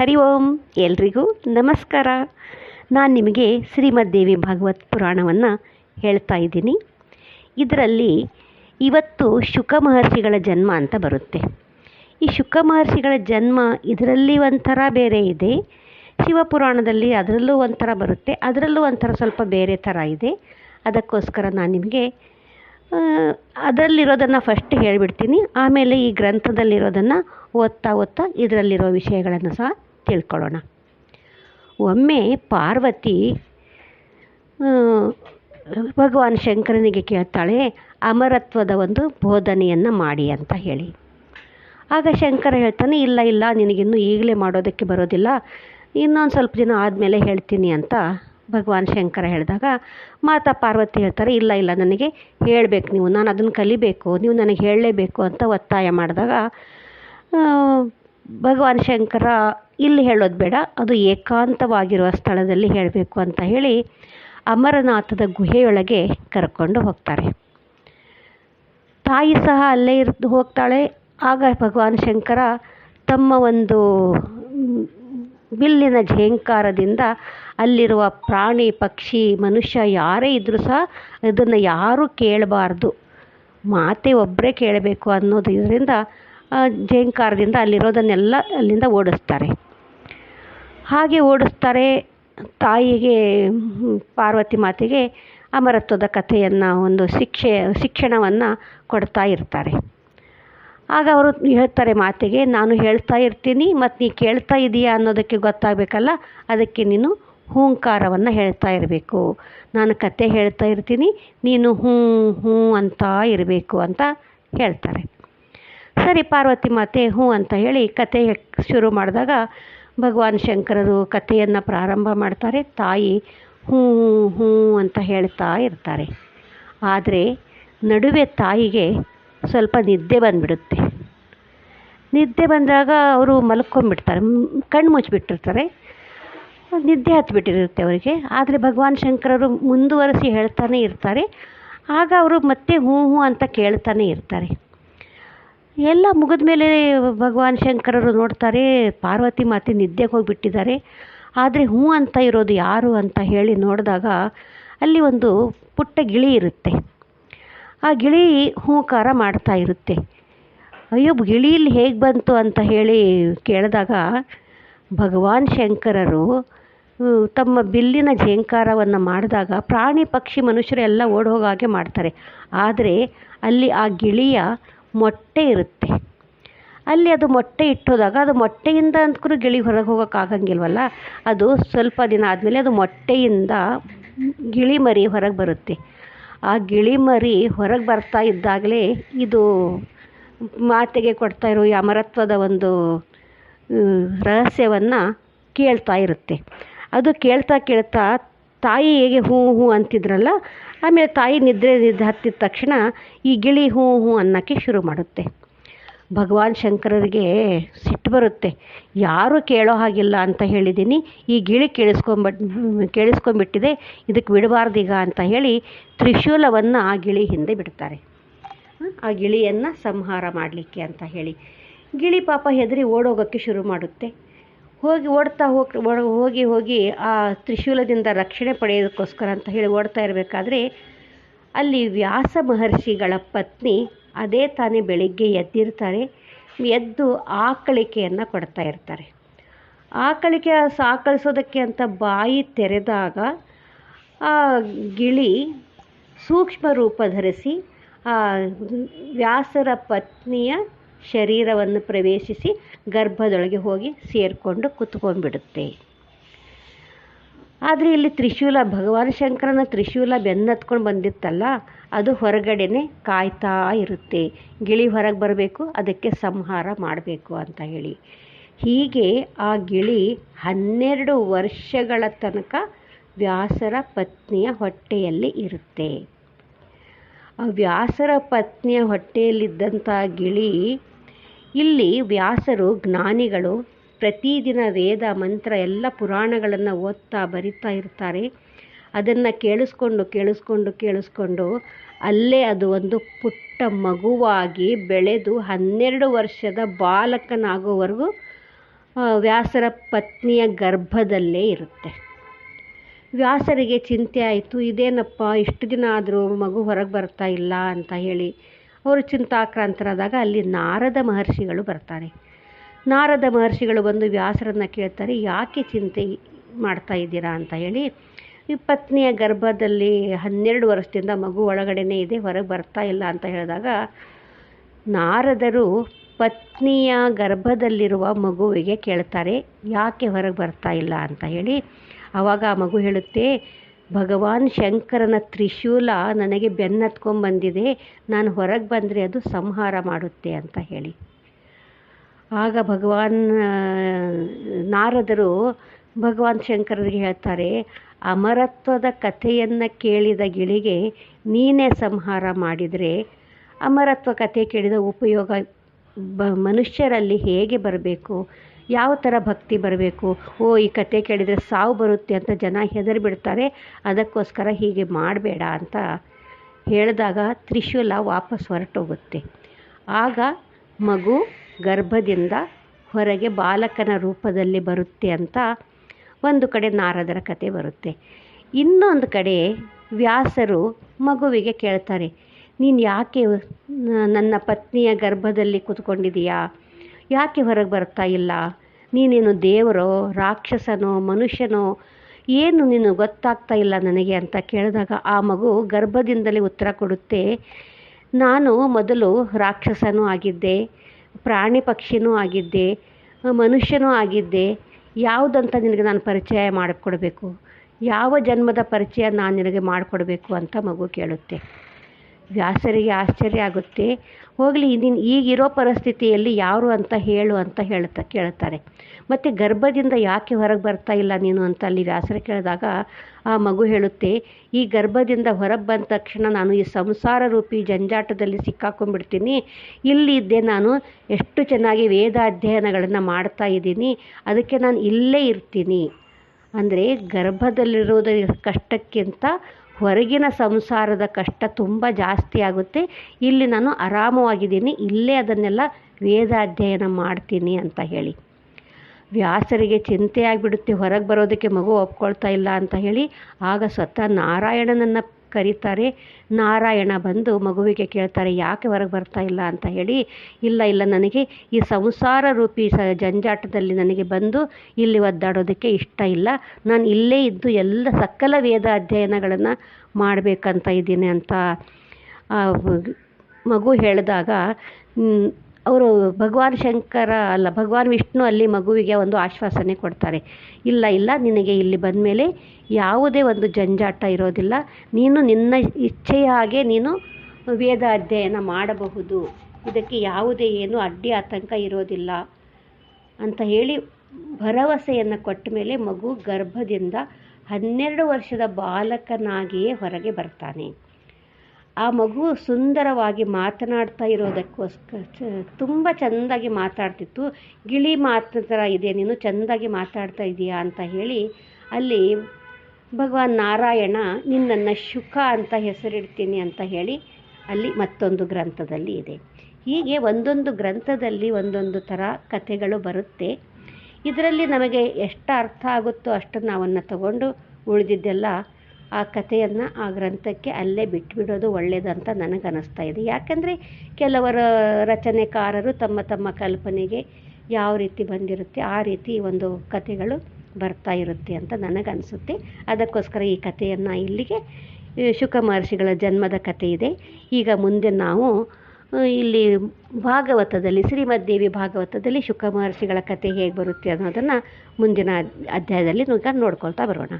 ಹರಿ ಓಂ. ಎಲ್ರಿಗೂ ನಮಸ್ಕಾರ. ನಾನು ನಿಮಗೆ ಶ್ರೀಮದ್ದೇವಿ ಭಾಗವತ್ ಪುರಾಣವನ್ನು ಹೇಳ್ತಾ ಇದ್ದೀನಿ. ಇದರಲ್ಲಿ ಇವತ್ತು ಶುಕ ಮಹರ್ಷಿಗಳ ಜನ್ಮ ಅಂತ ಬರುತ್ತೆ. ಈ ಶುಕ ಮಹರ್ಷಿಗಳ ಜನ್ಮ ಇದರಲ್ಲಿ ಒಂಥರ ಬೇರೆ ಇದೆ. ಶಿವಪುರಾಣದಲ್ಲಿ ಅದರಲ್ಲೂ ಒಂಥರ ಬರುತ್ತೆ. ಅದರಲ್ಲೂ ಒಂಥರ ಸ್ವಲ್ಪ ಬೇರೆ ಥರ ಇದೆ. ಅದಕ್ಕೋಸ್ಕರ ನಾನು ನಿಮಗೆ ಅದರಲ್ಲಿರೋದನ್ನು ಫಸ್ಟ್ ಹೇಳಿಬಿಡ್ತೀನಿ. ಆಮೇಲೆ ಈ ಗ್ರಂಥದಲ್ಲಿರೋದನ್ನು ಓದ್ತಾ ಓದ್ತಾ ಇದರಲ್ಲಿರೋ ವಿಷಯಗಳನ್ನು ಸಹ ತಿಳ್ಕೊಳ್ಳೋಣ. ಒಮ್ಮೆ ಪಾರ್ವತಿ ಭಗವಾನ್ ಶಂಕರನಿಗೆ ಕೇಳ್ತಾಳೆ, ಅಮರತ್ವದ ಒಂದು ಬೋಧನೆಯನ್ನು ಮಾಡಿ ಅಂತ ಹೇಳಿ. ಆಗ ಶಂಕರ ಹೇಳ್ತಾನೆ, ಇಲ್ಲ ಇಲ್ಲ, ನಿನಗಿನ್ನೂ ಈಗಲೇ ಮಾಡೋದಕ್ಕೆ ಬರೋದಿಲ್ಲ, ಇನ್ನೊಂದು ಸ್ವಲ್ಪ ದಿನ ಆದಮೇಲೆ ಹೇಳ್ತೀನಿ ಅಂತ ಭಗವಾನ್ ಶಂಕರ ಹೇಳಿದಾಗ, ಮಾತಾ ಪಾರ್ವತಿ ಹೇಳ್ತಾರೆ, ಇಲ್ಲ ಇಲ್ಲ, ನನಗೆ ಹೇಳಬೇಕು ನೀವು, ನಾನು ಅದನ್ನು ಕಲಿಬೇಕು, ನೀವು ನನಗೆ ಹೇಳಲೇಬೇಕು ಅಂತ ಒತ್ತಾಯ ಮಾಡಿದಾಗ ಭಗವಾನ್ ಶಂಕರ ಇಲ್ಲಿ ಹೇಳೋದು ಬೇಡ, ಅದು ಏಕಾಂತವಾಗಿರುವ ಸ್ಥಳದಲ್ಲಿ ಹೇಳಬೇಕು ಅಂತ ಹೇಳಿ ಅಮರನಾಥದ ಗುಹೆಯೊಳಗೆ ಕರ್ಕೊಂಡು ಹೋಗ್ತಾರೆ. ತಾಯಿ ಸಹ ಅಲ್ಲೇ ಇರ್ದು ಹೋಗ್ತಾಳೆ, ಆಗ ಭಗವಾನ್ ಶಂಕರ ತಮ್ಮ ಒಂದು ಬಿಲ್ಲಿನ ಝೇಂಕಾರದಿಂದ ಅಲ್ಲಿರುವ ಪ್ರಾಣಿ, ಪಕ್ಷಿ, ಮನುಷ್ಯ ಯಾರೇ ಇದ್ದರೂ ಸಹ ಇದನ್ನು ಯಾರೂ ಕೇಳಬಾರ್ದು. ಮಾತೆ ಒಬ್ಬರೇ ಕೇಳಬೇಕು ಅನ್ನೋದು ಇದರಿಂದ ಝೇಂಕಾರದಿಂದ ಅಲ್ಲಿರೋದನ್ನೆಲ್ಲ ಅಲ್ಲಿಂದ ಓಡಿಸ್ತಾರೆ. ಹಾಗೆ ಓಡಿಸ್ತಾರೆ ತಾಯಿಗೆ ಪಾರ್ವತಿ ಮಾತೆಗೆ ಅಮರತ್ವದ ಕಥೆಯನ್ನು, ಒಂದು ಶಿಕ್ಷೆ, ಶಿಕ್ಷಣವನ್ನು ಕೊಡ್ತಾ ಇರ್ತಾರೆ. ಆಗ ಅವರು ಹೇಳ್ತಾರೆ ಮಾತೆಗೆ, ನಾನು ಹೇಳ್ತಾ ಇರ್ತೀನಿ ಮತ್ತು ನೀ ಕೇಳ್ತಾ ಇದೀಯಾ ಅನ್ನೋದಕ್ಕೆ ಗೊತ್ತಾಗಬೇಕಲ್ಲ, ಅದಕ್ಕೆ ನೀನು ಹೂಂಕಾರವನ್ನು ಹೇಳ್ತಾ ಇರಬೇಕು. ನಾನು ಕತೆ ಹೇಳ್ತಾ ಇರ್ತೀನಿ, ನೀನು ಹ್ಞೂ ಹ್ಞೂ ಅಂತ ಇರಬೇಕು, ಅಂತ ಹೇಳ್ತಾರೆ. ಸರಿ, ಪಾರ್ವತಿ ಮಾತೆ, ಹ್ಞೂ ಅಂತ ಹೇಳಿ ಕತೆ ಶುರು ಮಾಡಿದಾಗ ಭಗವಾನ್ ಶಂಕರರು ಕಥೆಯನ್ನು ಪ್ರಾರಂಭ ಮಾಡ್ತಾರೆ. ತಾಯಿ ಹ್ಞೂ ಹ್ಞೂ ಅಂತ ಹೇಳ್ತಾ ಇರ್ತಾರೆ. ಆದರೆ ನಡುವೆ ತಾಯಿಗೆ ಸ್ವಲ್ಪ ನಿದ್ದೆ ಬಂದುಬಿಡುತ್ತೆ. ನಿದ್ದೆ ಬಂದಾಗ ಅವರು ಮಲ್ಕೊಂಡ್ಬಿಡ್ತಾರೆ. ಕಣ್ಣು ಮುಚ್ಚಿಬಿಟ್ಟಿರ್ತಾರೆ. ನಿದ್ದೆ ಹತ್ತಿಬಿಟ್ಟಿರುತ್ತೆ ಅವರಿಗೆ. ಆದರೆ ಭಗವಾನ್ ಶಂಕರರು ಮುಂದುವರೆಸಿ ಹೇಳ್ತಾನೆ ಇರ್ತಾರೆ. ಆಗ ಅವರು ಮತ್ತೆ ಹ್ಞೂ ಹ್ಞೂ ಅಂತ ಕೇಳ್ತಾನೆ ಇರ್ತಾರೆ. ಎಲ್ಲ ಮುಗಿದ ಮೇಲೆ ಭಗವಾನ್ ಶಂಕರರು ನೋಡ್ತಾರೆ, ಪಾರ್ವತಿ ಮಾತೆ ನಿದ್ದೆಗೆ ಹೋಗಿಬಿಟ್ಟಿದ್ದಾರೆ. ಆದರೆ ಹ್ಞೂ ಅಂತ ಇರೋದು ಯಾರು ಅಂತ ಹೇಳಿ ನೋಡಿದಾಗ ಅಲ್ಲಿ ಒಂದು ಪುಟ್ಟ ಗಿಳಿ ಇರುತ್ತೆ. ಆ ಗಿಳಿ ಹೂಕಾರ ಮಾಡ್ತಾ ಇರುತ್ತೆ. ಅಯ್ಯೋ ಗಿಳಿಯಲ್ಲಿ ಹೇಗೆ ಬಂತು ಅಂತ ಹೇಳಿ ಕೇಳಿದಾಗ ಭಗವಾನ್ ಶಂಕರರು ತಮ್ಮ ಬಿಲ್ಲಿನ ಝೇಂಕಾರವನ್ನು ಮಾಡಿದಾಗ ಪ್ರಾಣಿ ಪಕ್ಷಿ ಮನುಷ್ಯರು ಎಲ್ಲ ಹೋಗೋ ಮಾಡ್ತಾರೆ. ಆದರೆ ಅಲ್ಲಿ ಆ ಗಿಳಿಯ ಮೊಟ್ಟೆ ಇರುತ್ತೆ. ಅಲ್ಲಿ ಅದು ಮೊಟ್ಟೆ ಇಟ್ಟೋದಾಗ ಅದು ಮೊಟ್ಟೆಯಿಂದ ಅಂದ್ಕೂ ಗಿಳಿ ಹೊರಗೆ ಹೋಗೋಕ್ಕಾಗಂಗಿಲ್ವಲ್ಲ ಅದು ಸ್ವಲ್ಪ ದಿನ ಆದಮೇಲೆ ಅದು ಮೊಟ್ಟೆಯಿಂದ ಗಿಳಿ ಮರಿ ಹೊರಗೆ ಬರುತ್ತೆ. ಆ ಗಿಳಿ ಮರಿ ಹೊರಗೆ ಬರ್ತಾ ಇದ್ದಾಗಲೇ ಇದು ಮಾತೆಗೆ ಕೊಡ್ತಾ ಇರೋ ಅಮರತ್ವದ ಒಂದು ರಹಸ್ಯವನ್ನು ಕೇಳ್ತಾ ಇರುತ್ತೆ. ಅದು ಕೇಳ್ತಾ ಕೇಳ್ತಾ ತಾಯಿ ಹೇಗೆ ಹೂ ಹೂ ಅಂತಿದ್ರಲ್ಲ, ಆಮೇಲೆ ತಾಯಿ ನಿದ್ರೆ ನಿದ್ದೆ ಹತ್ತಿದ ತಕ್ಷಣ ಈ ಗಿಳಿ ಹ್ಞೂ ಹ್ಞೂ ಅನ್ನೋಕ್ಕೆ ಶುರು ಮಾಡುತ್ತೆ. ಭಗವಾನ್ ಶಂಕರರಿಗೆ ಸಿಟ್ಟು ಬರುತ್ತೆ. ಯಾರೂ ಕೇಳೋ ಹಾಗಿಲ್ಲ ಅಂತ ಹೇಳಿದ್ದೀನಿ. ಈ ಗಿಳಿ ಕೇಳಿಸ್ಕೊಂಬಟ್ ಕೇಳಿಸ್ಕೊಂಬಿಟ್ಟಿದೆ ಇದಕ್ಕೆ ಬಿಡಬಾರ್ದೀಗ ಅಂತ ಹೇಳಿ ತ್ರಿಶೂಲವನ್ನು ಆ ಗಿಳಿ ಹಿಂದೆ ಬಿಡ್ತಾರೆ. ಆ ಗಿಳಿಯನ್ನು ಸಂಹಾರ ಮಾಡಲಿಕ್ಕೆ ಅಂತ ಹೇಳಿ. ಗಿಳಿ ಪಾಪ ಹೆದರಿ ಓಡೋಗೋಕ್ಕೆ ಶುರು ಮಾಡುತ್ತೆ. ಹೋಗಿ ಓಡ್ತಾ ಹೋಗಿ ಹೋಗಿ ಹೋಗಿ ಆ ತ್ರಿಶೂಲದಿಂದ ರಕ್ಷಣೆ ಪಡೆಯೋದಕ್ಕೋಸ್ಕರ ಅಂತ ಹೇಳಿ ಓಡ್ತಾ ಇರಬೇಕಾದ್ರೆ ಅಲ್ಲಿ ವ್ಯಾಸ ಮಹರ್ಷಿಗಳ ಪತ್ನಿ ಅದೇ ತಾನೇ ಬೆಳಿಗ್ಗೆ ಎದ್ದಿರ್ತಾರೆ, ಎದ್ದು ಆಕಳಿಕೆಯನ್ನು ಕೊಡ್ತಾ ಇರ್ತಾರೆ. ಆಕಳಿಕೆ ಸಾಕಳಿಸೋದಕ್ಕೆ ಅಂತ ಬಾಯಿ ತೆರೆದಾಗ ಆ ಗಿಳಿ ಸೂಕ್ಷ್ಮ ರೂಪ ಧರಿಸಿ ಆ ವ್ಯಾಸರ ಪತ್ನಿಯ ಶರೀರವನ್ನು ಪ್ರವೇಶಿಸಿ ಗರ್ಭದೊಳಗೆ ಹೋಗಿ ಸೇರಿಕೊಂಡು ಕುತ್ಕೊಂಡ್ಬಿಡುತ್ತೆ. ಆದರೆ ಇಲ್ಲಿ ತ್ರಿಶೂಲ, ಭಗವಾನ್ ಶಂಕರನ ತ್ರಿಶೂಲ ಬೆನ್ನತ್ಕೊಂಡು ಬಂದಿತ್ತಲ್ಲ, ಅದು ಹೊರಗಡೆನೆ ಕಾಯ್ತಾ ಇರುತ್ತೆ. ಗಿಳಿ ಹೊರಗೆ ಬರಬೇಕು, ಅದಕ್ಕೆ ಸಂಹಾರ ಮಾಡಬೇಕು ಅಂತ ಹೇಳಿ. ಹೀಗೆ ಆ ಗಿಳಿ ಹನ್ನೆರಡು ವರ್ಷಗಳ ತನಕ ವ್ಯಾಸರ ಪತ್ನಿಯ ಹೊಟ್ಟೆಯಲ್ಲಿ ಇರುತ್ತೆ. ಆ ವ್ಯಾಸರ ಪತ್ನಿಯ ಹೊಟ್ಟೆಯಲ್ಲಿದ್ದಂಥ ಗಿಳಿ ಇಲ್ಲಿ ವ್ಯಾಸರು, ಜ್ಞಾನಿಗಳು ಪ್ರತಿದಿನ ವೇದ, ಮಂತ್ರ ಎಲ್ಲ ಪುರಾಣಗಳನ್ನು ಓದ್ತಾ ಬರಿತಾ ಇರ್ತಾರೆ. ಅದನ್ನು ಕೇಳಿಸ್ಕೊಂಡು ಕೇಳಿಸ್ಕೊಂಡು ಕೇಳಿಸ್ಕೊಂಡು ಅಲ್ಲೇ ಅದು ಒಂದು ಪುಟ್ಟ ಮಗುವಾಗಿ ಬೆಳೆದು ಹನ್ನೆರಡು ವರ್ಷದ ಬಾಲಕನಾಗೋವರೆಗೂ ವ್ಯಾಸರ ಪತ್ನಿಯ ಗರ್ಭದಲ್ಲೇ ಇರುತ್ತೆ. ವ್ಯಾಸರಿಗೆ ಚಿಂತೆ ಆಯಿತು, ಇದೇನಪ್ಪ, ಇಷ್ಟು ದಿನ ಆದರೂ ಮಗು ಹೊರಗೆ ಬರ್ತಾ ಇಲ್ಲ ಅಂತ ಹೇಳಿ ಅವರು ಚಿಂತಾಕ್ರಾಂತರಾದಾಗ ಅಲ್ಲಿ ನಾರದ ಮಹರ್ಷಿಗಳು ಬರ್ತಾರೆ. ನಾರದ ಮಹರ್ಷಿಗಳು ಬಂದು ವ್ಯಾಸರನ್ನು ಕೇಳ್ತಾರೆ, ಯಾಕೆ ಚಿಂತೆ ಮಾಡ್ತಾ ಇದ್ದೀರಾ? ಅಂತ ಹೇಳಿ ಈ ಪತ್ನಿಯ ಗರ್ಭದಲ್ಲಿ ಹನ್ನೆರಡು ವರ್ಷದಿಂದ ಮಗು ಒಳಗಡೆನೇ ಇದೆ, ಹೊರಗೆ ಬರ್ತಾ ಇಲ್ಲ, ಅಂತ ಹೇಳಿದಾಗ, ನಾರದರು ಪತ್ನಿಯ ಗರ್ಭದಲ್ಲಿರುವ ಮಗುವಿಗೆ ಕೇಳ್ತಾರೆ, ಯಾಕೆ ಹೊರಗೆ ಬರ್ತಾ ಇಲ್ಲ? ಅಂತ ಹೇಳಿ ಆವಾಗ ಆ ಮಗು ಹೇಳುತ್ತೆ ಭಗವಾನ್ ಶಂಕರನ ತ್ರಿಶೂಲ ನನಗೆ ಬೆನ್ನತ್ಕೊಂಡ್ಬಂದಿದೆ, ನಾನು ಹೊರಗೆ ಬಂದರೆ ಅದು ಸಂಹಾರ ಮಾಡುತ್ತೆ ಅಂತ ಹೇಳಿ. ಆಗ ಭಗವಾನ್, ನಾರದರು ಭಗವಾನ್ ಶಂಕರರಿಗೆ ಹೇಳ್ತಾರೆ, ಅಮರತ್ವದ ಕಥೆಯನ್ನು ಕೇಳಿದ ಗಿಳಿಗೆ ನೀನೇ ಸಂಹಾರ ಮಾಡಿದರೆ, ಅಮರತ್ವ ಕಥೆ ಕೇಳಿದ ಉಪಯೋಗ, ಬ, ಮನುಷ್ಯರಲ್ಲಿ ಹೇಗೆ ಬರಬೇಕು? ಯಾವ ಥರ ಭಕ್ತಿ ಬರಬೇಕು? ಓ, ಈ ಕತೆ ಕೇಳಿದರೆ ಸಾವು ಬರುತ್ತೆ ಅಂತ ಜನ ಹೆದರಿ ಬಿಡ್ತಾರೆ. ಅದಕ್ಕೋಸ್ಕರ ಹೀಗೆ ಮಾಡಬೇಡ ಅಂತ ಹೇಳಿದಾಗ ತ್ರಿಶೂಲ ವಾಪಸ್ ಹೊರಟೋಗುತ್ತೆ. ಆಗ ಮಗು ಗರ್ಭದಿಂದ ಹೊರಗೆ ಬಾಲಕನ ರೂಪದಲ್ಲಿ ಬರುತ್ತೆ ಅಂತ ಒಂದು ಕಡೆ ನಾರದರ ಕತೆ ಬರುತ್ತೆ. ಇನ್ನೊಂದು ಕಡೆ ವ್ಯಾಸರು ಮಗುವಿಗೆ ಕೇಳ್ತಾರೆ, ನೀನು ಯಾಕೆ ನನ್ನ ಪತ್ನಿಯ ಗರ್ಭದಲ್ಲಿ ಕೂತ್ಕೊಂಡಿದೀಯಾ? ಯಾಕೆ ಹೊರಗೆ ಬರ್ತಾ ಇಲ್ಲ? ನೀನೇನು ದೇವರೋ, ರಾಕ್ಷಸನೋ, ಮನುಷ್ಯನೋ, ಏನು ನೀನು ಗೊತ್ತಾಗ್ತಾ ಇಲ್ಲ ನನಗೆ ಅಂತ ಕೇಳಿದಾಗ ಆ ಮಗು ಗರ್ಭದಿಂದಲೇ ಉತ್ತರ ಕೊಡುತ್ತೆ. ನಾನು ಮೊದಲು ರಾಕ್ಷಸನೂ ಆಗಿದ್ದೆ, ಪ್ರಾಣಿ ಪಕ್ಷಿನೂ ಆಗಿದ್ದೆ, ಮನುಷ್ಯನೂ ಆಗಿದ್ದೆ. ಯಾವುದಂತ ನಿನಗೆ ನಾನು ಪರಿಚಯ ಮಾಡಿಕೊಡ್ಬೇಕು? ಯಾವ ಜನ್ಮದ ಪರಿಚಯ ನಾನು ನಿನಗೆ ಮಾಡಿಕೊಡ್ಬೇಕು ಅಂತ ಮಗು ಕೇಳುತ್ತೆ. ವ್ಯಾಸರಿಗೆ ಆಶ್ಚರ್ಯ ಆಗುತ್ತೆ. ಹೋಗಲಿ, ನೀನು ಈಗಿರೋ ಪರಿಸ್ಥಿತಿಯಲ್ಲಿ ಯಾರು ಅಂತ ಹೇಳು ಅಂತ ಹೇಳ್ತಾ ಕೇಳ್ತಾರೆ. ಮತ್ತು ಗರ್ಭದಿಂದ ಯಾಕೆ ಹೊರಗೆ ಬರ್ತಾ ಇಲ್ಲ ನೀನು ಅಂತ ಅಲ್ಲಿ ವ್ಯಾಸರು ಕೇಳಿದಾಗ, ಆ ಮಗು ಹೇಳುತ್ತೆ, ಈ ಗರ್ಭದಿಂದ ಹೊರಗೆ ಬಂದ ತಕ್ಷಣ ನಾನು ಈ ಸಂಸಾರ ರೂಪಿ ಜಂಜಾಟದಲ್ಲಿ ಸಿಕ್ಕಾಕೊಂಡ್ಬಿಡ್ತೀನಿ. ಇಲ್ಲಿ ಇದ್ದೆ ನಾನು ಎಷ್ಟು ಚೆನ್ನಾಗಿ ವೇದ ಅಧ್ಯಯನಗಳನ್ನು ಮಾಡ್ತಾ ಇದ್ದೀನಿ. ಅದಕ್ಕೆ ನಾನು ಇಲ್ಲೇ ಇರ್ತೀನಿ. ಅಂದರೆ ಗರ್ಭದಲ್ಲಿರೋದ ಕಷ್ಟಕ್ಕಿಂತ ಹೊರಗಿನ ಸಂಸಾರದ ಕಷ್ಟ ತುಂಬ ಜಾಸ್ತಿ ಆಗುತ್ತೆ. ಇಲ್ಲಿ ನಾನು ಆರಾಮವಾಗಿದ್ದೀನಿ, ಇಲ್ಲೇ ಅದನ್ನೆಲ್ಲ ವೇದ ಅಧ್ಯಯನ ಮಾಡ್ತೀನಿ ಅಂತ ಹೇಳಿ. ವ್ಯಾಸರಿಗೆ ಚಿಂತೆ ಆಗಿಬಿಡುತ್ತೆ, ಹೊರಗೆ ಬರೋದಕ್ಕೆ ಮಗು ಒಪ್ಕೊಳ್ತಾ ಇಲ್ಲ ಅಂತ ಹೇಳಿ ಆಗ ಸ್ವತಃ ನಾರಾಯಣನನ್ನು ಕರೀತಾರೆ. ನಾರಾಯಣ ಬಂದು ಮಗುವಿಗೆ ಕೇಳ್ತಾರೆ, ಯಾಕೆ ಹೊರಗೆ ಬರ್ತಾ ಇಲ್ಲ ಅಂತ ಹೇಳಿ, ಇಲ್ಲ ಇಲ್ಲ, ನನಗೆ ಈ ಸಂಸಾರ ರೂಪಿ ಸ ಜಂಜಾಟದಲ್ಲಿ ನನಗೆ ಬಂದು ಇಲ್ಲಿ ಒದ್ದಾಡೋದಕ್ಕೆ ಇಷ್ಟ ಇಲ್ಲ. ನಾನು ಇಲ್ಲೇ ಇದ್ದು ಎಲ್ಲ ಸಕಲ ವೇದ ಅಧ್ಯಯನಗಳನ್ನು ಮಾಡಬೇಕಂತ ಇದ್ದೀನಿ ಅಂತ ಮಗು ಹೇಳಿದಾಗ ಅವರು ಭಗವಾನ್ ಶಂಕರ ಅಲ್ಲ, ಭಗವಾನ್ ವಿಷ್ಣು ಅಲ್ಲಿ ಮಗುವಿಗೆ ಒಂದು ಆಶ್ವಾಸನೆ ಕೊಡ್ತಾರೆ. ಇಲ್ಲ ಇಲ್ಲ, ನಿನಗೆ ಇಲ್ಲಿ ಬಂದಮೇಲೆ ಯಾವುದೇ ಒಂದು ಜಂಜಾಟ ಇರೋದಿಲ್ಲ. ನೀನು ನಿನ್ನ ಇಚ್ಛೆಯ ಹಾಗೆ ನೀನು ವೇದ ಅಧ್ಯಯನ ಮಾಡಬಹುದು. ಇದಕ್ಕೆ ಯಾವುದೇ ಏನು ಅಡ್ಡಿ ಆತಂಕ ಇರೋದಿಲ್ಲ ಅಂತ ಹೇಳಿ ಭರವಸೆಯನ್ನು ಕೊಟ್ಟ ಮೇಲೆ ಮಗು ಗರ್ಭದಿಂದ ಹನ್ನೆರಡು ವರ್ಷದ ಬಾಲಕನಾಗಿಯೇ ಹೊರಗೆ ಬರ್ತಾನೆ. ಆ ಮಗು ಸುಂದರವಾಗಿ ಮಾತನಾಡ್ತಾ ಇರೋದಕ್ಕೋಸ್ಕರ ತುಂಬ ಚೆಂದಾಗಿ ಮಾತಾಡ್ತಿತ್ತು. ಗಿಳಿ ಮಾತು ಥರ ಇದೆ, ನೀನು ಚೆಂದಾಗಿ ಮಾತಾಡ್ತಾ ಇದೀಯಾ ಅಂತ ಹೇಳಿ ಅಲ್ಲಿ ಭಗವಾನ್ ನಾರಾಯಣ ನಿನ್ನನ್ನು ಶುಕ ಅಂತ ಹೆಸರಿಡ್ತೀನಿ ಅಂತ ಹೇಳಿ ಅಲ್ಲಿ ಮತ್ತೊಂದು ಗ್ರಂಥದಲ್ಲಿ ಇದೆ. ಹೀಗೆ ಒಂದೊಂದು ಗ್ರಂಥದಲ್ಲಿ ಒಂದೊಂದು ಥರ ಕಥೆಗಳು ಬರುತ್ತೆ. ಇದರಲ್ಲಿ ನಮಗೆ ಎಷ್ಟು ಅರ್ಥ ಆಗುತ್ತೋ ಅಷ್ಟನ್ನು ಅವನ್ನು ತಗೊಂಡು ಉಳಿದಿದ್ದೆಲ್ಲ ಆ ಕಥೆಯನ್ನು ಆ ಗ್ರಂಥಕ್ಕೆ ಅಲ್ಲೇ ಬಿಟ್ಬಿಡೋದು ಒಳ್ಳೆಯದಂತ ನನಗೆ ಅನ್ನಿಸ್ತಾ ಇದೆ. ಯಾಕೆಂದರೆ ಕೆಲವರ ರಚನೆಕಾರರು ತಮ್ಮ ತಮ್ಮ ಕಲ್ಪನೆಗೆ ಯಾವ ರೀತಿ ಬಂದಿರುತ್ತೆ, ಆ ರೀತಿ ಒಂದು ಕಥೆಗಳು ಬರ್ತಾ ಇರುತ್ತೆ ಅಂತ ನನಗನ್ನಿಸುತ್ತೆ ಅದಕ್ಕೋಸ್ಕರ ಈ ಕಥೆಯನ್ನು ಇಲ್ಲಿಗೆ ಶುಕ ಮಹರ್ಷಿಗಳ ಜನ್ಮದ ಕಥೆ ಇದೆ. ಈಗ ಮುಂದೆ ನಾವು ಇಲ್ಲಿ ಭಾಗವತದಲ್ಲಿ, ಶ್ರೀಮದ್ದೇವಿ ಭಾಗವತದಲ್ಲಿ ಶುಕ ಮಹರ್ಷಿಗಳ ಕಥೆ ಹೇಗೆ ಬರುತ್ತೆ ಅನ್ನೋದನ್ನು ಮುಂದಿನ ಅಧ್ಯಾಯದಲ್ಲಿ ನೋಡ್ಕೊಳ್ತಾ ಬರೋಣ.